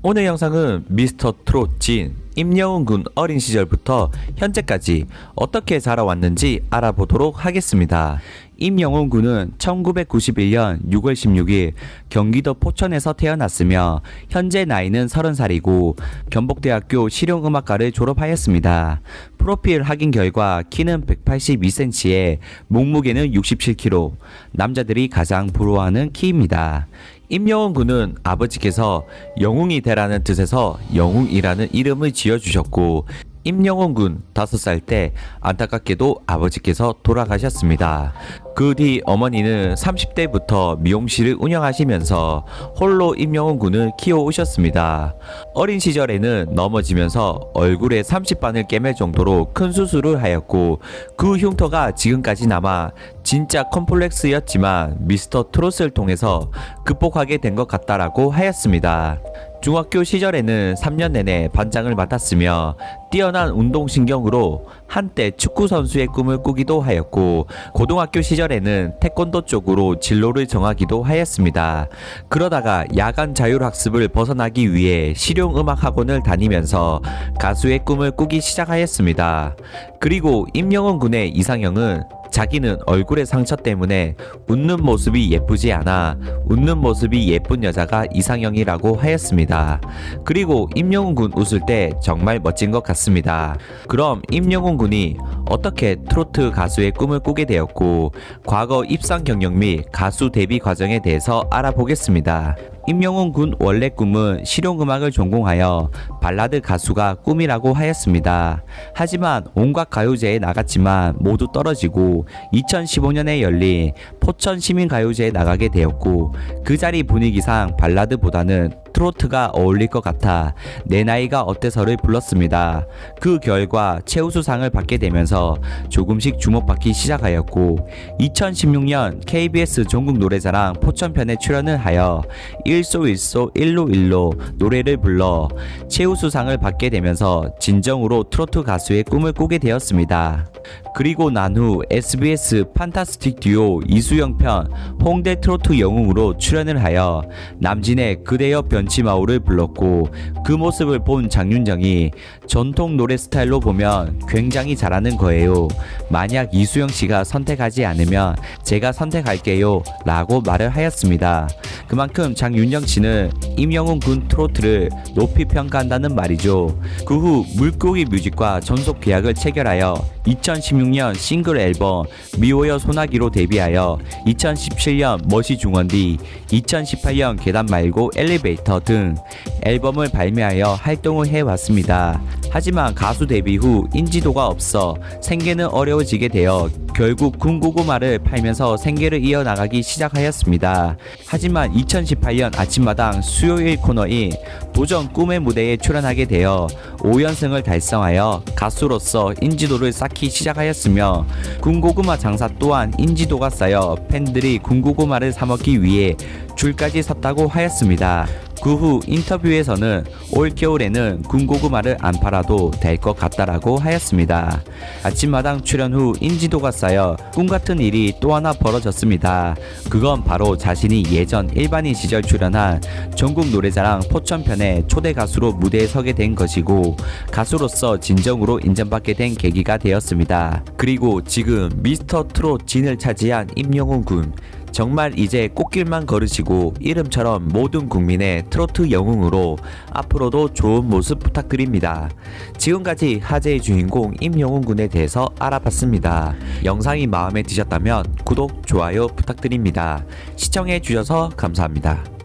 오늘 영상은 미스터 트롯 진 임영웅 군 어린 시절부터 현재까지 어떻게 자라왔는지 알아보도록 하겠습니다. 임영웅 군은 1991년 6월 16일 경기도 포천에서 태어났으며 현재 나이는 30살이고 경북대학교 실용음악과를 졸업하였습니다. 프로필 확인 결과 키는 182cm에 몸무게는 67kg, 남자들이 가장 부러워하는 키입니다. 임영웅 군은 아버지께서 영웅이 되라는 뜻에서 영웅이라는 이름을 지어주셨고 임영웅 군 5살 때 안타깝게도 아버지께서 돌아가셨습니다. 그 뒤 어머니는 30대부터 미용실을 운영하시면서 홀로 임영웅 군을 키워오셨습니다. 어린 시절에는 넘어지면서 얼굴에 30반을 깨맬 정도로 큰 수술을 하였고 그 흉터가 지금까지 남아 진짜 컴플렉스였지만 미스터 트롯을 통해서 극복하게 된 것 같다라고 하였습니다. 중학교 시절에는 3년 내내 반장을 맡았으며 뛰어난 운동신경으로 한때 축구 선수의 꿈을 꾸기도 하였고 고등학교 시절 에는 태권도 쪽으로 진로를 정하기도 하였습니다. 그러다가 야간 자율학습을 벗어나기 위해 실용음악학원을 다니면서 가수의 꿈을 꾸기 시작하였습니다. 그리고 임영웅 군의 이상형은 자기는 얼굴의 상처 때문에 웃는 모습이 예쁘지 않아 웃는 모습이 예쁜 여자가 이상형이라고 하였습니다. 그리고 임영웅 군 웃을 때 정말 멋진 것 같습니다. 그럼 임영웅 군이 어떻게 트로트 가수의 꿈을 꾸게 되었고 과거 입상 경력 및 가수 데뷔 과정에 대해서 알아보겠습니다. 임영웅 군 원래 꿈은 실용음악을 전공하여 발라드 가수가 꿈이라고 하였습니다. 하지만 온갖 가요제에 나갔지만 모두 떨어지고 2015년에 열린 포천 시민 가요제에 나가게 되었고 그 자리 분위기상 발라드보다는 트로트가 어울릴 것 같아 내 나이가 어때서를 불렀습니다. 그 결과 최우수상을 받게 되면서 조금씩 주목받기 시작하였고 2016년 KBS 전국 노래자랑 포천편에 출연을 하여 일소일소 일로일로 노래를 불러 최우수상을 받게 되면서 진정으로 트로트 가수의 꿈을 꾸게 되었습니다. 그리고 난 후 SBS 판타스틱 듀오 이수 영편 홍대 트로트 영웅으로 출연을 하여 남진의 그대여 변치마오를 불렀고 그 모습을 본 장윤정이 전통 노래 스타일로 보면 굉장히 잘하는 거예요. 만약 이수영 씨가 선택하지 않으면 제가 선택할게요. 라고 말을 하였습니다. 그만큼 장윤정 씨는 임영웅 군 트로트를 높이 평가한다는 말이죠. 그 후 물고기 뮤직과 전속 계약을 체결하여 2016년 싱글 앨범 미워요 소나기로 데뷔하여 2017년 멋이 중원디 2018년 계단 말고 엘리베이터 등 앨범을 발매하여 활동을 해왔습니다. 하지만 가수 데뷔 후 인지도가 없어 생계는 어려워지게 되어 결국 군고구마를 팔면서 생계를 이어나가기 시작하였습니다. 하지만 2018년 아침마당 수요일 코너인 도전 꿈의 무대에 출연하게 되어 5연승을 달성하여 가수로서 인지도를 쌓기 시작하였으며 군고구마 장사 또한 인지도가 쌓여 팬들이 군고구마를 사먹기 위해 줄까지 섰다고 하였습니다. 그 후 인터뷰에서는 올겨울에는 군고구마를 안 팔아도 될 것 같다라고 하였습니다. 아침마당 출연 후 인지도가 쌓여 꿈같은 일이 또 하나 벌어졌습니다. 그건 바로 자신이 예전 일반인 시절 출연한 전국 노래자랑 포천편의 초대 가수로 무대에 서게 된 것이고 가수로서 진정으로 인정받게 된 계기가 되었습니다. 그리고 지금 미스터 트롯 진을 차지한 임영웅 군 정말 이제 꽃길만 걸으시고 이름처럼 모든 국민의 트로트 영웅으로 앞으로도 좋은 모습 부탁드립니다. 지금까지 화제의 주인공 임영웅 군에 대해서 알아봤습니다. 영상이 마음에 드셨다면 구독, 좋아요 부탁드립니다. 시청해 주셔서 감사합니다.